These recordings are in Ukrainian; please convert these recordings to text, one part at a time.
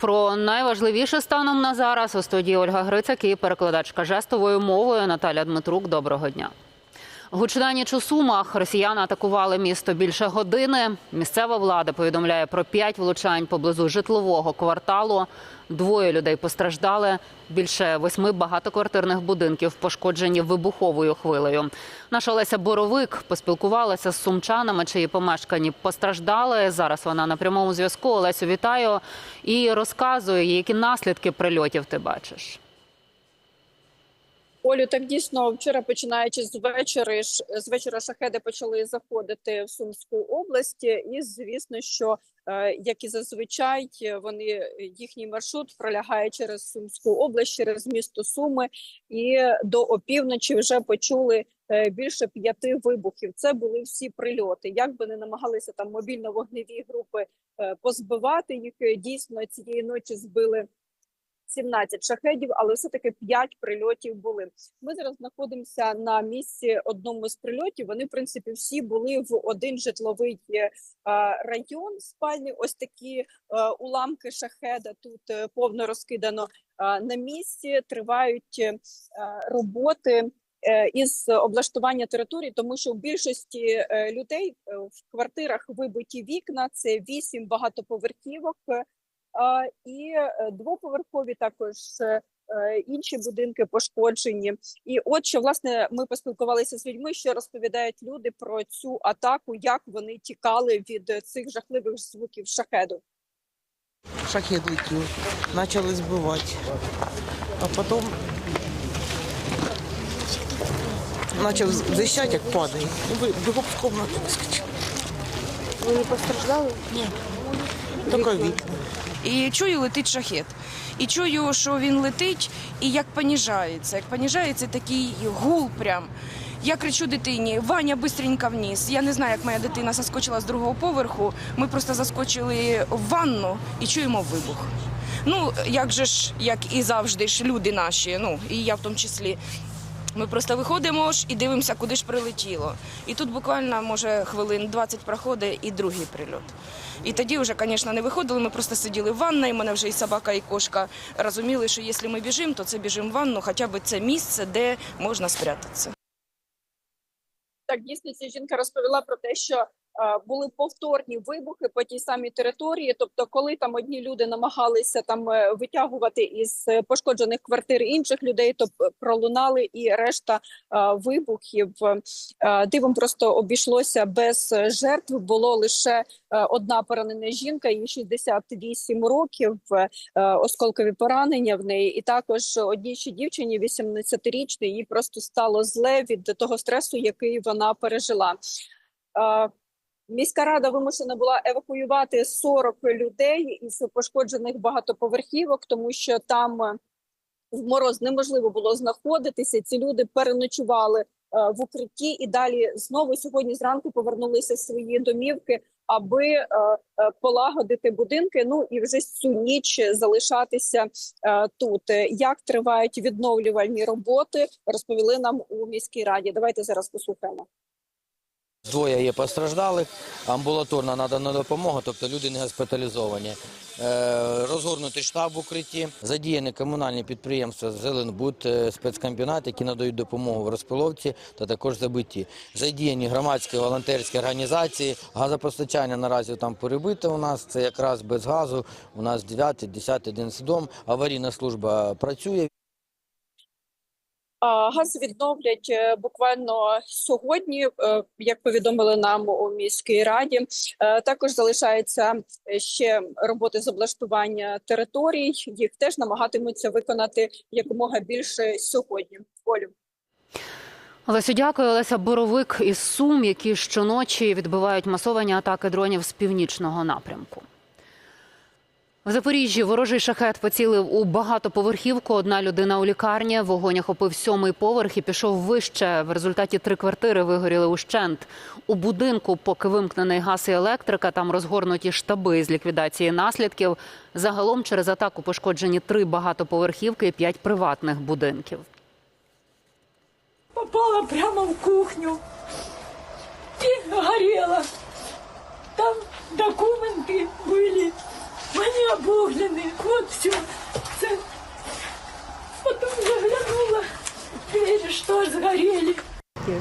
про найважливіше станом на зараз у студії Ольга Грицак і перекладачка жестовою мовою Наталя Дмитрук. Доброго дня. Гучна ніч у Сумах. Росіяни атакували місто більше години. Місцева влада повідомляє про п'ять влучань поблизу житлового кварталу. Двоє людей постраждали. Більше восьми багатоквартирних будинків пошкоджені вибуховою хвилею. Наша Олеся Боровик поспілкувалася з сумчанами, чиї помешкані постраждали. Зараз вона на прямому зв'язку. Олесю, вітаю і розказує, які наслідки прильотів ти бачиш. Олю, так дійсно вчора, починаючи з вечора, з вечора шахеди почали заходити в Сумську область, і звісно, що е, як і зазвичай, вони їхній маршрут пролягає через Сумську область, через місто Суми, і до опівночі вже почули е, більше п'яти вибухів. Це були всі прильоти. Як би не намагалися там мобільно-вогневі групи е, позбивати їх, дійсно цієї ночі збили. 17 шахедів, але все таки 5 прильотів були. Ми зараз знаходимося на місці одному з прильотів. Вони, в принципі, всі були в один житловий е, район спальний. Ось такі е, уламки шахеда тут е, повно розкидано на місці. Тривають роботи. Із облаштування території, тому що в більшості людей в квартирах вибиті вікна. Це вісім багатоповерхівок, і е, двоповерхові також е, е, інші будинки пошкоджені. І от що власне ми поспілкувалися з людьми, що розповідають люди про цю атаку, як вони тікали від е, цих жахливих звуків шахеду. шахет летел, начали сбывать. А потом начал защищать, как падает. И бы- бегом в комнату выскочил. Ви не постраждали? Только вид. І чую, летить шахет. І чую, що він летить, і як поніжається. Як поніжається такий гул прям. Я кричу дитині: Ваня, бистренько вниз. Я не знаю, як моя дитина заскочила з другого поверху. Ми просто заскочили в ванну і чуємо вибух. Ну, як же ж, як і завжди ж, люди наші, ну і я в тому числі. Ми просто виходимо ж і дивимося, куди ж прилетіло. І тут буквально, може, хвилин 20 проходить і другий прильот. І тоді вже, звісно, не виходили. Ми просто сиділи в ванні. і мене вже і собака, і кошка розуміли, що якщо ми біжимо, то це біжимо в ванну, хоча б це місце, де можна спрятатися. Так дійсно ця жінка розповіла про те, що були повторні вибухи по тій самій території. Тобто, коли там одні люди намагалися там е, витягувати із е, пошкоджених квартир інших людей, то пролунали і решта е, вибухів. Е, Дивом просто обійшлося без е, жертв. Було лише е, одна поранена жінка, їй 68 років, е, осколкові поранення в неї, і також одній ще дівчині, 18-річній, їй просто стало зле від того стресу, який вона пережила. Міська рада вимушена була евакуювати 40 людей із пошкоджених багатоповерхівок, тому що там е, в мороз неможливо було знаходитися. Ці люди переночували е, в укритті і далі знову сьогодні зранку повернулися в свої домівки, аби е, полагодити будинки. Ну і вже цю ніч залишатися тут. Як тривають відновлювальні роботи, розповіли нам у міській раді. Давайте зараз послухаємо. Двоє є постраждалих, амбулаторна надана допомога, тобто люди не госпіталізовані. Е, розгорнутий штаб в укритті, задіяні комунальні підприємства Зеленбуд, е, спецкомбінат, які надають допомогу в розпиловці та також забитті. Задіяні громадські волонтерські організації. Газопостачання наразі там перебите у нас. Це якраз без газу. У нас 9, 10, 11 дом. Аварійна служба працює. Газ відновлять е, буквально сьогодні, е, як повідомили нам у міській раді. Е, Також залишаються е, ще роботи з облаштування територій. Їх теж намагатимуться виконати якомога більше сьогодні. Олю. Олесю, дякую. Олеся Боровик із Сум, які щоночі відбивають масовані атаки дронів з північного напрямку. В Запоріжжі ворожий шахет поцілив у багатоповерхівку. Одна людина у лікарні. Вогонь охопив сьомий поверх і пішов вище. В результаті три квартири вигоріли ущент. У будинку, поки вимкнений газ і електрика, там розгорнуті штаби з ліквідації наслідків. Загалом через атаку пошкоджені три багатоповерхівки і п'ять приватних будинків. попала прямо в кухню и горела. Там документы были, Они обуглены. От все. Потом заглянула. Двери что згоріли.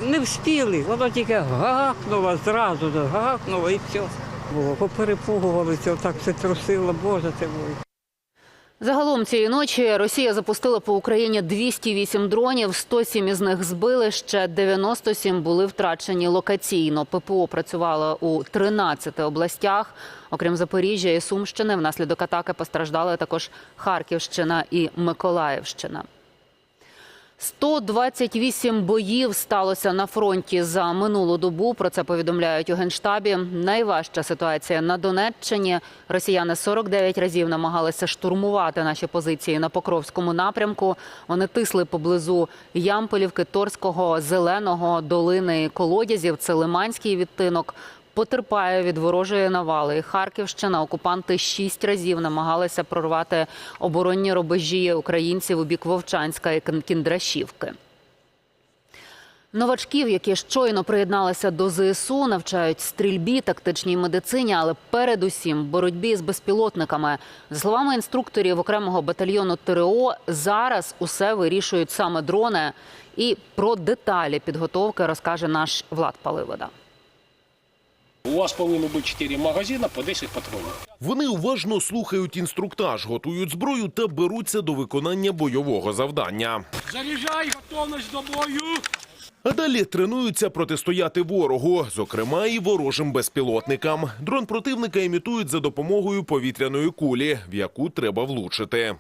Не встигли, воно тільки гахнуло зразу, гахнуло і все. Поперепугувалися, отак все трусило, Боже ти мой. Загалом цієї ночі Росія запустила по Україні 208 дронів, 107 із них збили, ще 97 були втрачені локаційно. ППО працювало у 13 областях. Окрім Запоріжжя і Сумщини, внаслідок атаки постраждали також Харківщина і Миколаївщина. 128 боїв сталося на фронті за минулу добу. Про це повідомляють у генштабі. Найважча ситуація на Донеччині. Росіяни 49 разів намагалися штурмувати наші позиції на Покровському напрямку. Вони тисли поблизу Ямполівки, Торського, Зеленого, Долини, Колодязів. Це Лиманський відтинок. Потерпає від ворожої навали. Харківщина окупанти шість разів намагалися прорвати оборонні рубежі українців у бік Вовчанська і Кіндрашівки. Новачків, які щойно приєдналися до ЗСУ, навчають стрільбі, тактичній медицині, але передусім боротьбі з безпілотниками. За словами інструкторів окремого батальйону ТРО, зараз усе вирішують саме дрони. І про деталі підготовки розкаже наш Влад Паливода. У вас повинно бути 4 магазини по 10 патронів. Вони уважно слухають інструктаж, готують зброю та беруться до виконання бойового завдання. Заряджай, готовність до бою. А далі тренуються протистояти ворогу, зокрема і ворожим безпілотникам. Дрон противника імітують за допомогою повітряної кулі, в яку треба влучити.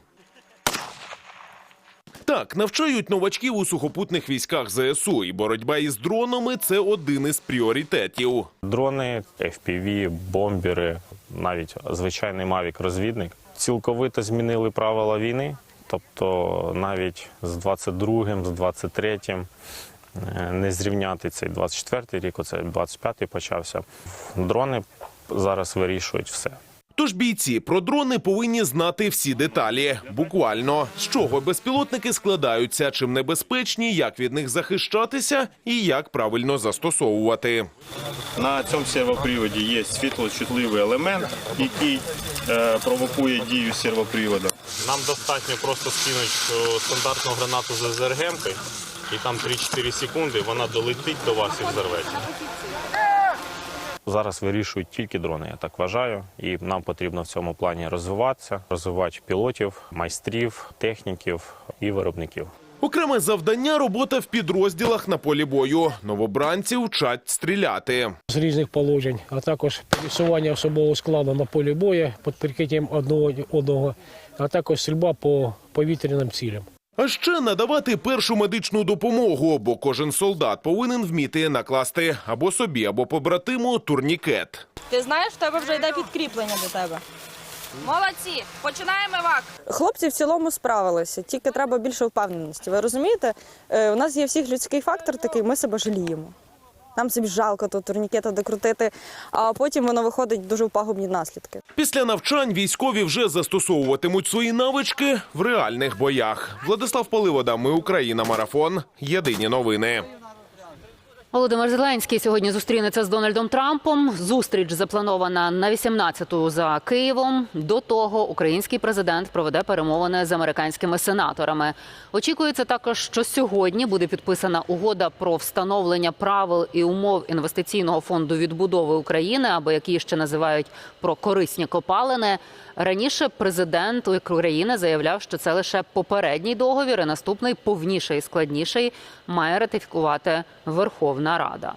Так, навчають новачків у сухопутних військах ЗСУ, і боротьба із дронами це один із пріоритетів. Дрони, FPV, бомбери, навіть звичайний Mavic-розвідник цілковито змінили правила війни. Тобто навіть з 22-м, з 23-м е, не зрівняти цей 24-й рік, оце 25-й почався. Дрони зараз вирішують все. Тож бійці про дрони повинні знати всі деталі. Буквально з чого безпілотники складаються, чим небезпечні, як від них захищатися і як правильно застосовувати. На цьому сервоприводі є світлочутливий елемент, який е, провокує дію сервоприводу. Нам достатньо просто скинути е, стандартну гранату з ЗРГМ, і там 3-4 секунди вона долетить до вас і взорветься. Зараз вирішують тільки дрони, я так вважаю. І нам потрібно в цьому плані розвиватися, розвивати пілотів, майстрів, техніків і виробників. Окреме завдання робота в підрозділах на полі бою. Новобранці вчать стріляти. з різних положень, а також пересування особового складу на полі бою під прикриттям одного одного, а також стрільба по повітряним цілям. А ще надавати першу медичну допомогу, бо кожен солдат повинен вміти накласти або собі, або побратиму турнікет. Ти знаєш, в тебе вже йде підкріплення до тебе. Молодці! Починаємо вак! Хлопці в цілому справилися, тільки треба більше впевненості. Ви розумієте? Е, У нас є всіх людський фактор такий, ми себе жаліємо. Нам собі жалко то турнікета докрутити, а потім воно виходить дуже в пагубні наслідки. Після навчань військові вже застосовуватимуть свої навички в реальних боях. Владислав Поливода, ми Україна. Марафон. Єдині новини. Володимир Зеленський сьогодні зустрінеться з Дональдом Трампом. Зустріч запланована на 18-ту за Києвом. До того український президент проведе перемовини з американськими сенаторами. Очікується також, що сьогодні буде підписана угода про встановлення правил і умов інвестиційного фонду відбудови України, або які ще називають про корисні копалини. Раніше президент України заявляв, що це лише попередній договір, і наступний повніший і складніший має ратифікувати Верховна Рада.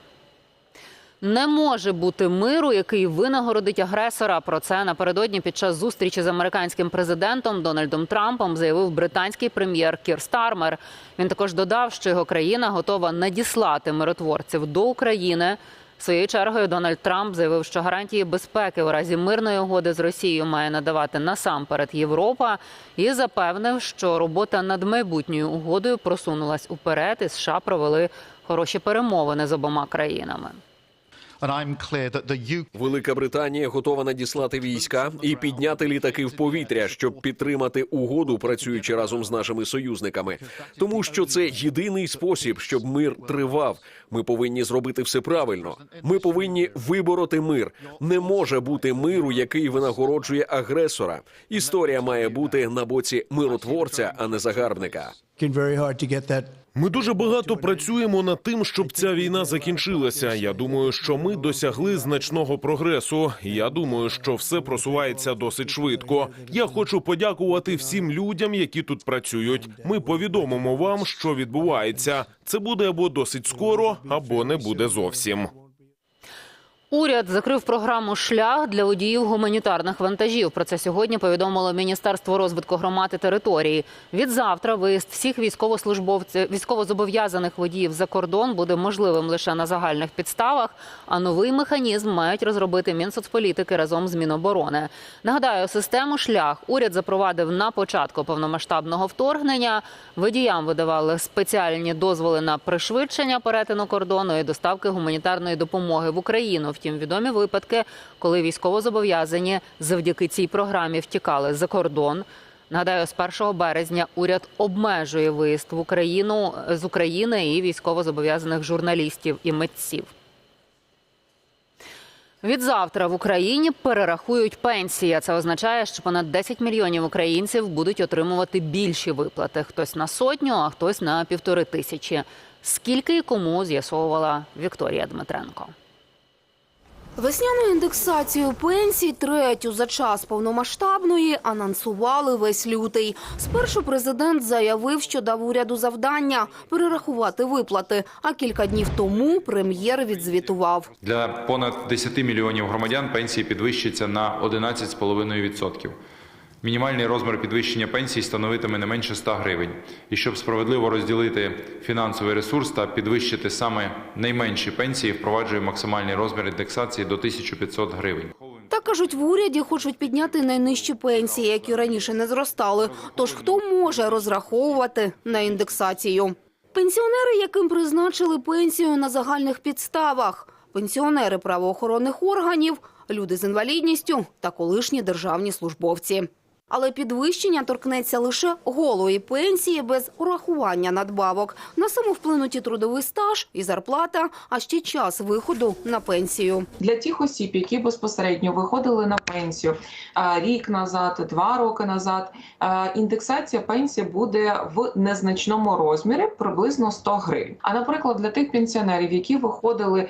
Не може бути миру, який винагородить агресора. Про це напередодні під час зустрічі з американським президентом Дональдом Трампом заявив британський прем'єр Кір Стармер. Він також додав, що його країна готова надіслати миротворців до України. Своєю чергою Дональд Трамп заявив, що гарантії безпеки у разі мирної угоди з Росією має надавати насамперед Європа, і запевнив, що робота над майбутньою угодою просунулась уперед, і США провели хороші перемовини з обома країнами. Велика Британія готова надіслати війська і підняти літаки в повітря, щоб підтримати угоду, працюючи разом з нашими союзниками. Тому що це єдиний спосіб, щоб мир тривав. Ми повинні зробити все правильно. Ми повинні вибороти мир. Не може бути миру, який винагороджує агресора. Історія має бути на боці миротворця, а не загарбника. Ми дуже багато працюємо над тим, щоб ця війна закінчилася. Я думаю, що ми досягли значного прогресу. Я думаю, що все просувається досить швидко. Я хочу подякувати всім людям, які тут працюють. Ми повідомимо вам, що відбувається. Це буде або досить скоро, або не буде зовсім. Уряд закрив програму Шлях для водіїв гуманітарних вантажів. Про це сьогодні повідомило Міністерство розвитку громад і території. Від завтра виїзд всіх військовослужбовців військовозобов'язаних водіїв за кордон буде можливим лише на загальних підставах. А новий механізм мають розробити Мінсоцполітики разом з Міноборони. Нагадаю, систему шлях уряд запровадив на початку повномасштабного вторгнення. Водіям видавали спеціальні дозволи на пришвидшення перетину кордону і доставки гуманітарної допомоги в Україну. Втім, відомі випадки, коли військовозобов'язані завдяки цій програмі втікали за кордон. Нагадаю, з 1 березня уряд обмежує виїзд в Україну з України і військовозобов'язаних журналістів і митців. Відзавтра в Україні перерахують пенсії. Це означає, що понад 10 мільйонів українців будуть отримувати більші виплати. Хтось на сотню, а хтось на півтори тисячі. Скільки і кому з'ясовувала Вікторія Дмитренко. Весняну індексацію пенсій третю за час повномасштабної анонсували весь лютий. Спершу президент заявив, що дав уряду завдання перерахувати виплати. А кілька днів тому прем'єр відзвітував. Для понад 10 мільйонів громадян пенсії підвищаться на 11,5%. Мінімальний розмір підвищення пенсій становитиме не менше 100 гривень. І щоб справедливо розділити фінансовий ресурс та підвищити саме найменші пенсії, впроваджує максимальний розмір індексації до 1500 гривень. Та кажуть, в уряді хочуть підняти найнижчі пенсії, які раніше не зростали. Тож хто може розраховувати на індексацію? Пенсіонери, яким призначили пенсію на загальних підставах, пенсіонери правоохоронних органів, люди з інвалідністю та колишні державні службовці. Але підвищення торкнеться лише голої пенсії без урахування надбавок. На саму вплинуть і трудовий стаж, і зарплата, а ще час виходу на пенсію. Для тих осіб, які безпосередньо виходили на пенсію рік назад, два роки назад, індексація пенсії буде в незначному розмірі приблизно 100 гривень. А наприклад, для тих пенсіонерів, які виходили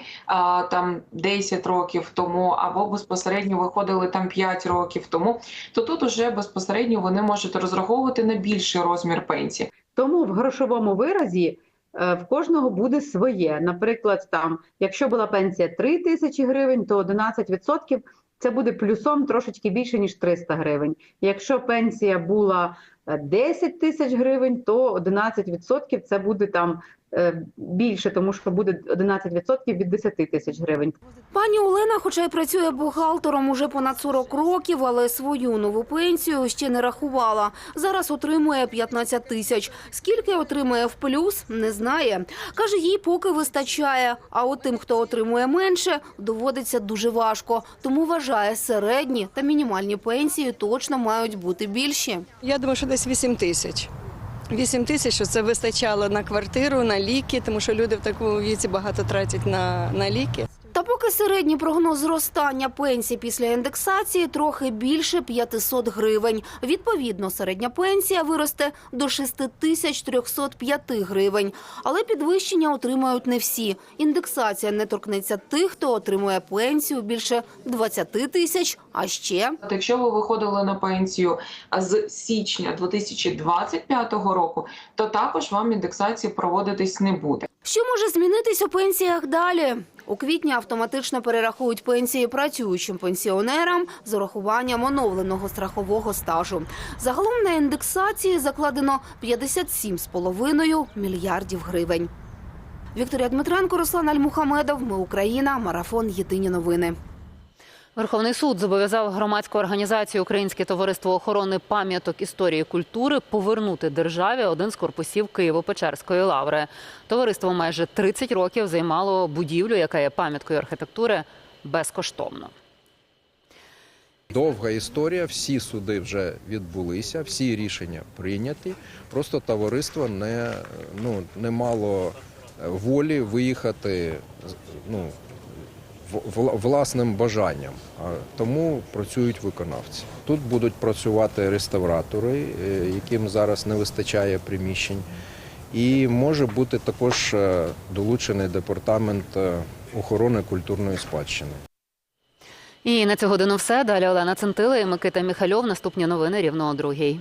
там 10 років тому, або безпосередньо виходили там 5 років тому, то тут уже безпосередньо вони можуть розраховувати на більший розмір пенсії. Тому в грошовому виразі е, в кожного буде своє. Наприклад, там, якщо була пенсія 3 тисячі гривень, то 11% це буде плюсом трошечки більше ніж 300 гривень. Якщо пенсія була е, 10 тисяч гривень, то 11% це буде там е, більше, тому що буде 11% від 10 тисяч гривень. Пані Олена, хоча й працює бухгалтером уже понад 40 років, але свою нову пенсію ще не рахувала. Зараз отримує 15 тисяч. Скільки отримує в плюс, не знає. Каже, їй поки вистачає. А от тим, хто отримує менше, доводиться дуже важко. Тому вважає, середні та мінімальні пенсії точно мають бути більші. Я думаю, що десь 8 тисяч. 8 тисяч, це вистачало на квартиру, на ліки, тому що люди в такому віці багато тратять на, на ліки. Та поки середній прогноз зростання пенсій після індексації трохи більше 500 гривень. Відповідно, середня пенсія виросте до 6305 гривень. Але підвищення отримають не всі. Індексація не торкнеться тих, хто отримує пенсію більше 20 тисяч, а ще Якщо ви виходили на пенсію з січня 2025 року, то також вам індексація проводитись не буде. Що може змінитись у пенсіях далі? У квітні автоматично перерахують пенсії працюючим пенсіонерам з урахуванням оновленого страхового стажу. Загалом на індексації закладено 57,5 мільярдів гривень. Вікторія Дмитренко, Руслан Альмухамедов. Ми Україна. Марафон. Єдині новини. Верховний суд зобов'язав громадську організацію Українське товариство охорони пам'яток історії культури повернути державі один з корпусів Києво-Печерської лаври. Товариство майже 30 років займало будівлю, яка є пам'яткою архітектури, безкоштовно. Довга історія, всі суди вже відбулися, всі рішення прийняті. Просто товариство не, ну, не мало волі виїхати ну, власним бажанням. Тому працюють виконавці. Тут будуть працювати реставратори, е, яким зараз не вистачає приміщень. І може бути також е, долучений департамент е, охорони культурної спадщини. І на цю годину все. Далі Олена Центила і Микита Міхальов. Наступні новини рівно о другій.